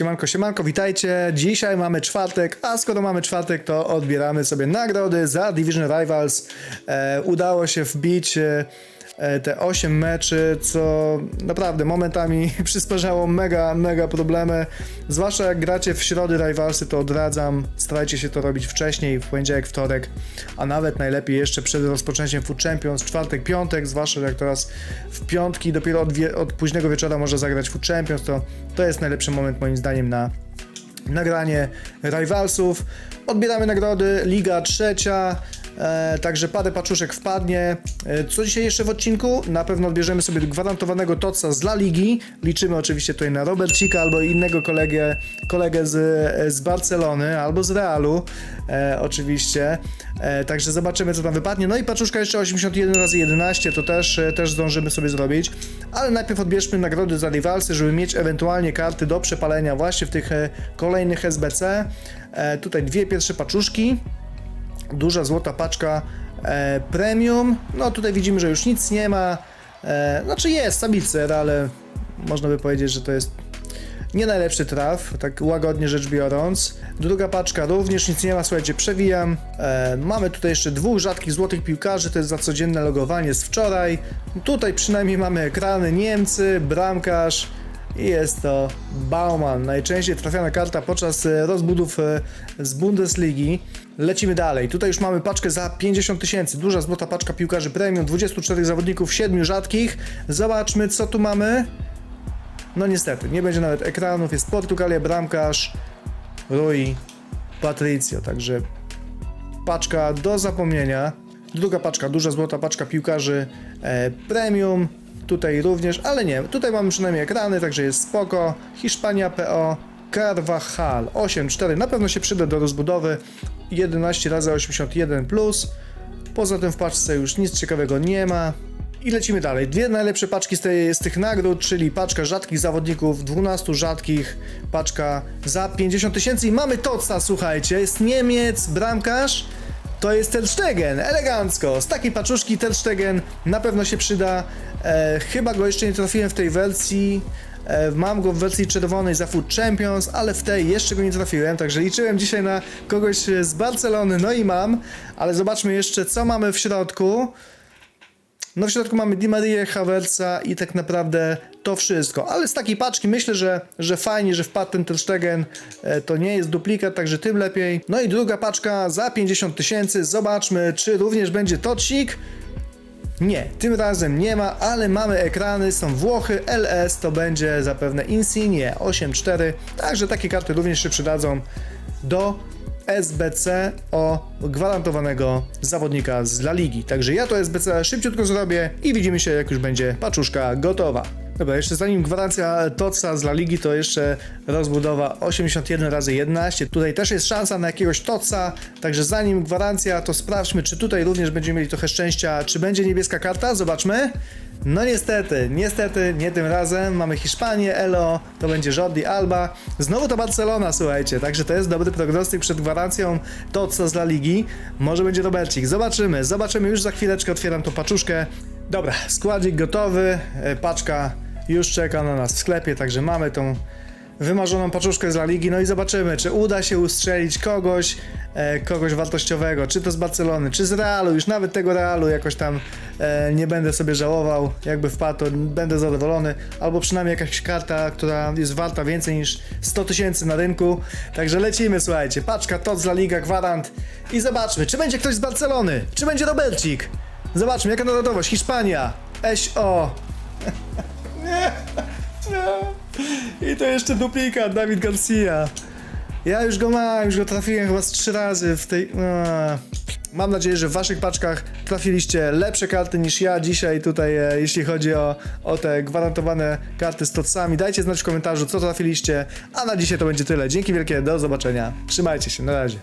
Siemanko, siemanko, witajcie. Dzisiaj mamy czwartek, a skoro mamy czwartek, to odbieramy sobie nagrody za Division Rivals. E, udało się wbić e, te 8 meczy, co naprawdę momentami przysparzało mega, mega problemy. Zwłaszcza jak gracie w środy Rivalsy, to odradzam. Starajcie się to robić wcześniej, w poniedziałek, wtorek, a nawet najlepiej jeszcze przed rozpoczęciem Food Champions, czwartek, piątek, zwłaszcza jak teraz w piątki dopiero od, od późnego wieczora można zagrać Food Champions, to to jest najlepszy moment moim zdaniem na nagranie Rivalsów. Odbieramy nagrody, Liga Trzecia, e, także parę paczuszek wpadnie. E, co dzisiaj jeszcze w odcinku? Na pewno odbierzemy sobie gwarantowanego Toca z La Ligi. Liczymy oczywiście tutaj na Robercika albo innego kolegę, kolegę z, z Barcelony albo z Realu e, oczywiście. E, także zobaczymy co tam wypadnie. No i paczuszka jeszcze 81 razy 11 to też, e, też zdążymy sobie zrobić. Ale najpierw odbierzmy nagrody za Rivalsy, żeby mieć ewentualnie karty do przepalenia właśnie w tych e, kolejnych SBC. E, tutaj dwie pierwsze paczuszki. Duża złota paczka e, premium. No tutaj widzimy, że już nic nie ma. Znaczy jest Sabicer, ale można by powiedzieć, że to jest nie najlepszy traf, tak łagodnie rzecz biorąc. Druga paczka również nic nie ma, słuchajcie, przewijam. E, mamy tutaj jeszcze dwóch rzadkich złotych piłkarzy, to jest za codzienne logowanie z wczoraj. Tutaj przynajmniej mamy ekrany Niemcy, bramkarz i jest to Bauman, najczęściej trafiana karta podczas e, rozbudów e, z Bundesligi. Lecimy dalej. Tutaj już mamy paczkę za 50 tysięcy. Duża złota paczka piłkarzy premium, 24 zawodników, 7 rzadkich. Zobaczmy, co tu mamy. No niestety, nie będzie nawet ekranów. Jest Portugalia, bramkarz, Rui, Patricio. Także paczka do zapomnienia. Druga paczka, duża złota paczka piłkarzy e, premium. Tutaj również, ale nie, tutaj mamy przynajmniej ekrany, także jest spoko. Hiszpania PO, Carvajal 8-4, na pewno się przyda do rozbudowy. 11 razy 81 plus. Poza tym w paczce już nic ciekawego nie ma. I lecimy dalej. Dwie najlepsze paczki z, tej, z tych nagród, czyli paczka rzadkich zawodników, 12 rzadkich, paczka za 50 tysięcy i mamy Toca, słuchajcie, jest Niemiec, bramkarz, to jest Ter Stegen, elegancko. Z takiej paczuszki Ter Stegen na pewno się przyda. E, chyba go jeszcze nie trafiłem w tej wersji. E, mam go w wersji czerwonej za Food Champions, ale w tej jeszcze go nie trafiłem, także liczyłem dzisiaj na kogoś z Barcelony, no i mam. Ale zobaczmy jeszcze, co mamy w środku. No w środku mamy Di Maria, Havertza i tak naprawdę to wszystko. Ale z takiej paczki myślę, że, że fajnie, że wpadł ten Stegen. E, To nie jest duplikat, także tym lepiej. No i druga paczka za 50 tysięcy. Zobaczmy, czy również będzie tocik. Nie, tym razem nie ma, ale mamy ekrany, są Włochy, LS to będzie zapewne Insigne 8.4, także takie karty również się przydadzą do SBC o gwarantowanego zawodnika z La Ligi. Także ja to SBC szybciutko zrobię i widzimy się jak już będzie paczuszka gotowa. Dobra, jeszcze zanim gwarancja Toca z La Ligi, to jeszcze rozbudowa 81 razy 11. Tutaj też jest szansa na jakiegoś Toca, także zanim gwarancja, to sprawdźmy, czy tutaj również będziemy mieli trochę szczęścia, czy będzie niebieska karta, zobaczmy. No niestety, niestety, nie tym razem. Mamy Hiszpanię, Elo, to będzie Jordi Alba. Znowu to Barcelona, słuchajcie, także to jest dobry prognostyk przed gwarancją Toca z La Ligi. Może będzie Robercik, zobaczymy, zobaczymy, już za chwileczkę otwieram tą paczuszkę. Dobra, składzik gotowy, e, paczka już czeka na nas w sklepie, także mamy tą wymarzoną paczuszkę z La Ligi, no i zobaczymy, czy uda się ustrzelić kogoś, e, kogoś wartościowego, czy to z Barcelony, czy z Realu, już nawet tego Realu jakoś tam e, nie będę sobie żałował, jakby wpadł, to będę zadowolony, albo przynajmniej jakaś karta, która jest warta więcej niż 100 tysięcy na rynku, także lecimy, słuchajcie, paczka TOT z La Liga, gwarant i zobaczmy, czy będzie ktoś z Barcelony, czy będzie Robercik, zobaczmy, jaka narodowość, Hiszpania, SO, nie, nie. I to jeszcze duplikat, Dawid Garcia. Ja już go mam, już go trafiłem chyba z trzy razy w tej... Mam nadzieję, że w waszych paczkach trafiliście lepsze karty niż ja dzisiaj tutaj, e, jeśli chodzi o, o te gwarantowane karty z tocami. Dajcie znać w komentarzu, co trafiliście, a na dzisiaj to będzie tyle. Dzięki wielkie, do zobaczenia. Trzymajcie się, na razie.